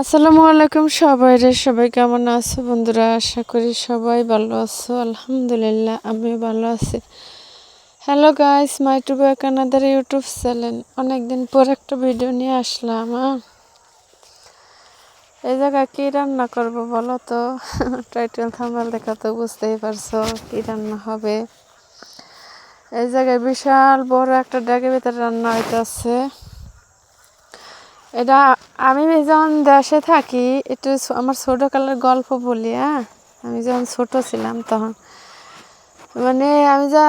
আসসালামু আলাইকুম সবাই রে, সবাই কেমন আছো বন্ধুরা? আশা করি সবাই ভালো আছো, আলহামদুলিল্লাহ আমি ভালো আছি। Hello guys my to back another YouTube channel অনেকদিন পর একটা ভিডিও নিয়ে আসলাম এই জায়গায় কী রান্না করব বলো তো? টাইটেল থাম্বাল দেখা তো বুঝতেই পারছ কী রান্না হবে। এই জায়গায় বিশাল বড় একটা ড্যাগের ভিতরে রান্না হইতেছে। এটা আমি যখন দেশে থাকি, একটু আমার ছোটোকালের গল্প বলি হ্যাঁ? আমি যখন ছোট ছিলাম তখন। মানে আমি যা,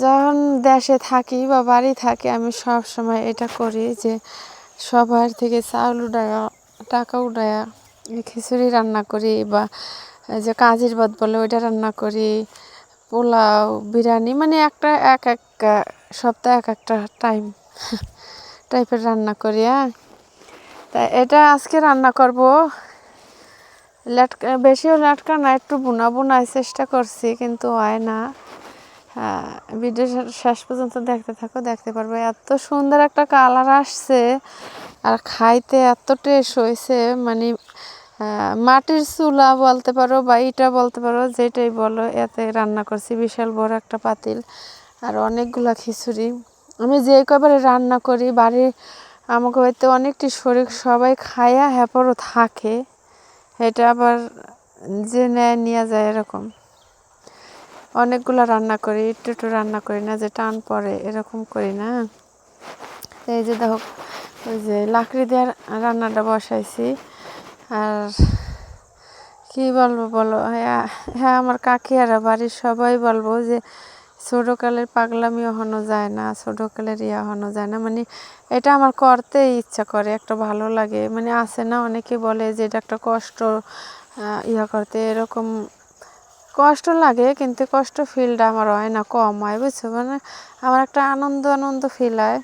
যখন দেশে থাকি বা বাড়ি থাকি, আমি সব সময় এটা করি যে, সবার থেকে চাউল উঠায়া, টাকা উডায়া খিচুড়ি রান্না করি বা যে কাজির ভাত বলে ওইটা রান্না করি, পোলাও, বিরিয়ানি মানে একটা, এক এক সপ্তাহে এক একটা টাইম টাইপের রান্না করি হ্যাঁ? তা এটা আজকে রান্না করব। লাটকা বেশিও লাটকা না, একটু বুনা বুনায় চেষ্টা করছি, কিন্তু হয় না। হ্যাঁ ভিডিও শেষ পর্যন্ত দেখতে থাকো, দেখতে পারবে। এত সুন্দর একটা কালার আসছে, আর খাইতে এত টেস্ট হয়েছে মানে মাটির চুলা বলতে পারো বা ইটা বলতে পারো, যেটাই বলো, এতে রান্না করছি। বিশাল বড় একটা পাতিল, আর অনেকগুলা খিচুড়ি। আমি যে কবারে রান্না করি, বাড়ির আমাকে হয়তো অনেকটি শরীর সবাই খায়া হ্যাপরও থাকে। এটা আবার যে নেয়, নিয়ে যায় এরকম। অনেকগুলো রান্না করি, একটু একটু রান্না করি না যে টান পড়ে, এরকম করি না। এই যে দেখো, ওই যে লাকড়ি দিয়ে রান্নাটা বসাইছি। আর কি বলব বলো হ্যাঁ হ্যাঁ আমার কাকিয়ারা বাড়ির সবাই বলব যে ছোটোকালের পাগলামি এখনও যায় না, ছোটোকালের ইয়া এখনও যায় না। মানে এটা আমার করতেই ইচ্ছা করে, একটা ভালো লাগে। মানে আছে না, অনেকে বলে যে এটা একটা কষ্ট ইয়া করতে। এরকম কষ্ট লাগে, কিন্তু কষ্ট ফিলটা আমার হয় না, কম হয়, বুঝছ? মানে আমার একটা আনন্দ আনন্দ ফিল হয়।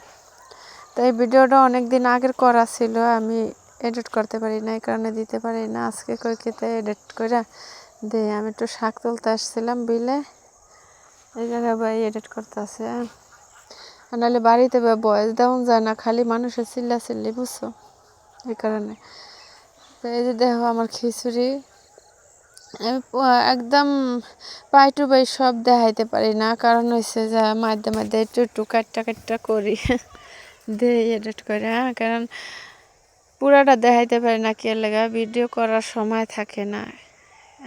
তো এই ভিডিওটা অনেক দিন আগের করা ছিল, আমি এডিট করতে পারি না, এই কারণে দিতে পারি না। আজকে কই খেতে এডিট করে দে, আমি একটু শাক তুলতে আসছিলাম বিলে। এই জায়গায় ভাই এডিট করতে আছে আর নাহলে বাড়িতে বয়স দেওয়া যায় না, খালি মানুষের চিল্লা চিল্লি, বুঝছ? এই কারণে। এই যে দেখো আমার খিচুড়ি। একদম পাই টু পাই সব দেখাইতে পারি না। কারণ হচ্ছে যে মাঝে মাঝে একটু একটু কাটটা কাটটা করি। দে এডিট করে হ্যাঁ? কারণ পুরাটা দেখাইতে পারি না, কে লেগা? ভিডিও করার সময় থাকে না।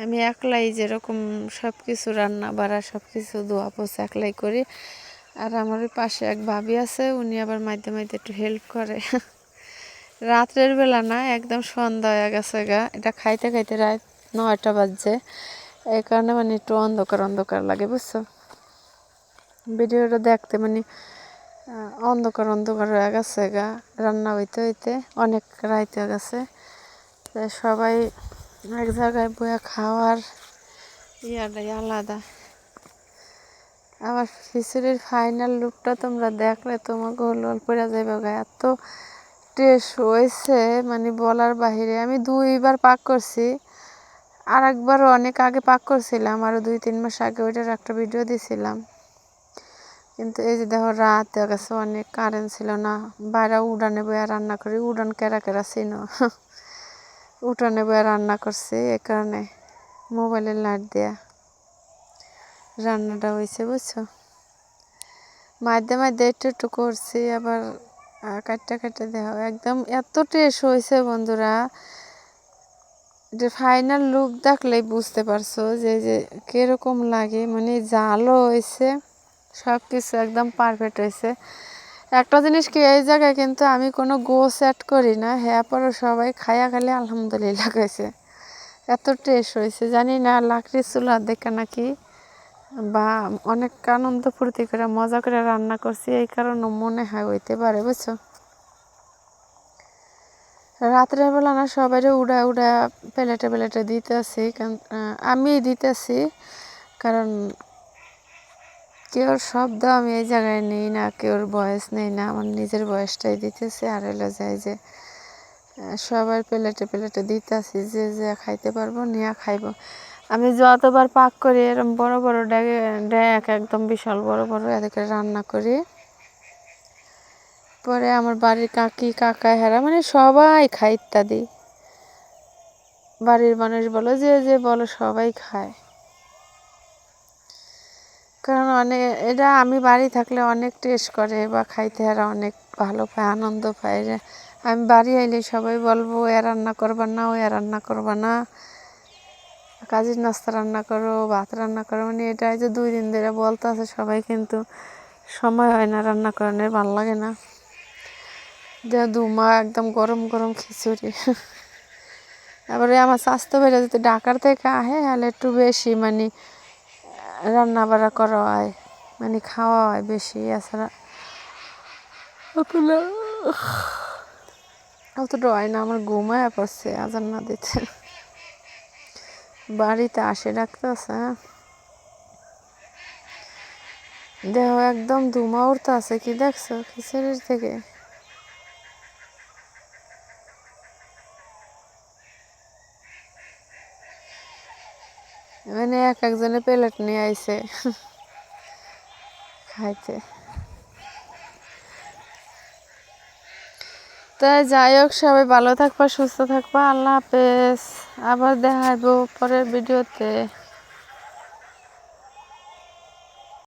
আমি একলাই যেরকম সব কিছু রান্না বাড়া সব কিছু ধোয়া পোছা একলাই করি। আর আমার ওই পাশে এক ভাবি আছে, উনি আবার মাঝে মাঝে একটু হেল্প করে। রাত্রের বেলা না, একদম সন্ধ্যা হয়ে গেছে গা। এটা খাইতে খাইতে রাত নয়টা বাজছে। এই কারণে মানে একটু অন্ধকার অন্ধকার লাগে, বুঝছ? ভিডিওটা দেখতে মানে অন্ধকার অন্ধকার হয়ে গেছে গা। রান্না হইতে হইতে অনেক রাইত গেছে। সবাই এক জায়গায় বয়ে খাওয়ার ইয়াটাই আলাদা। আবার খিচুড়ির ফাইনাল লুকটা তোমরা দেখলে তোমাকে হলো পড়ে যাবে গা। এত টেস্ট হয়েছে মানে বলার বাহিরে। আমি দুইবার পাক করছি আর একবারও অনেক আগে পাক করছিলাম আরও দুই, তিন মাস আগে ওইটার একটা ভিডিও দিছিলাম। কিন্তু এই যে দেখো, রাত দেখা গেছে অনেক কারেন্ট ছিল না, বাইরে উড়ানে বয়ে রান্না করি, উড়ান কেরা কেরা চিনো উঠানে বয়ে রান্না করছি এ কারণে মোবাইলের লাইট দেয়া রান্নাটা হয়েছে বুঝছ? মাঝে মাঝে একটু একটু করছি আবার আহ, কাটতে কাটতে দেওয়া একদম এত টেস্ট হয়েছে বন্ধুরা যে ফাইনাল লুক দেখলেই বুঝতে পারছ যে যে কীরকম লাগে। মানে জালও হয়েছে সব কিছু একদম পারফেক্ট হয়েছে একটা জিনিস কি, এই জায়গায় কিন্তু আমি কোনো গোস অ্যাড করি না। হ্যাঁ পরে সবাই খায়া খালি আলহামদুলিল্লাহ গেছে এত টেস্ট হয়েছে জানি না লাকড়ির চুলা দেখে নাকি বা অনেক আনন্দ ফুর্তি করে মজা করে রান্না করছি, এই কারণে মনে হয় হইতে পারে, বুঝছ? রাত্রের বেলা না সবাই উড়া উড়া প্লেটে প্লেটে দিতেছি আমি দিতেছি, কারণ কেউর শব্দ আমি এই জায়গায় নেই না কেউর বয়স নেই না, আমার নিজের বয়সটাই দিতেছে। আর হলো যায় যে সবার প্লেটে প্লেটে দিতেছি, যে যে খাইতে পারব নিয়ে খাইবো। আমি যতবার পাক করি এরকম বড় বড় ড্যাগে ড্যাক একদম বিশাল বড় বড় এদিকে রান্না করি। পরে আমার বাড়ির কাকি, কাকা, হেরা মানে সবাই খায় ইত্যাদি বাড়ির মানুষ বলো, যে যে বলো সবাই খায়। কারণ অনেক এটা আমি বাড়ি থাকলে অনেক টেস্ট করে বা খাইতে এরা অনেক ভালো পায়, আনন্দ পায়। যে আমি বাড়ি আইলে সবাই বলব, এ রান্না করবা না ও রান্না করবা না। কাজের নাস্তা রান্না করো, ভাত রান্না করো। মানে এটাই যে দুই দিন ধরে বলতে আছে সবাই, কিন্তু সময় হয় না রান্না করানোর, ভালো লাগে না। যে দুমা একদম গরম গরম খিচুড়ি। তারপরে আমার স্বাস্থ্য বেড়ে যদি ঢাকার থেকে আহে, তাহলে একটু বেশি মানে রান্না বাড়া করা হয় মানে খাওয়া হয় বেশি এছাড়া অতটা অতটা হয় না আমার ঘুমায় পড়ছে আজান না দিতে বাড়িতে আসে ডাক্তার আছে দেহ একদম ধুমা উঠতে আছে কি দেখছ? খিচুড়ির থেকে? মানে এক একজনে প্লেট নিয়ে আইসে খাইতে। তাই যাই হোক, সবাই ভালো থাকবা, সুস্থ থাকবা। আল্লাহ হাফেজ। আবার দেখাবো পরের ভিডিওতে।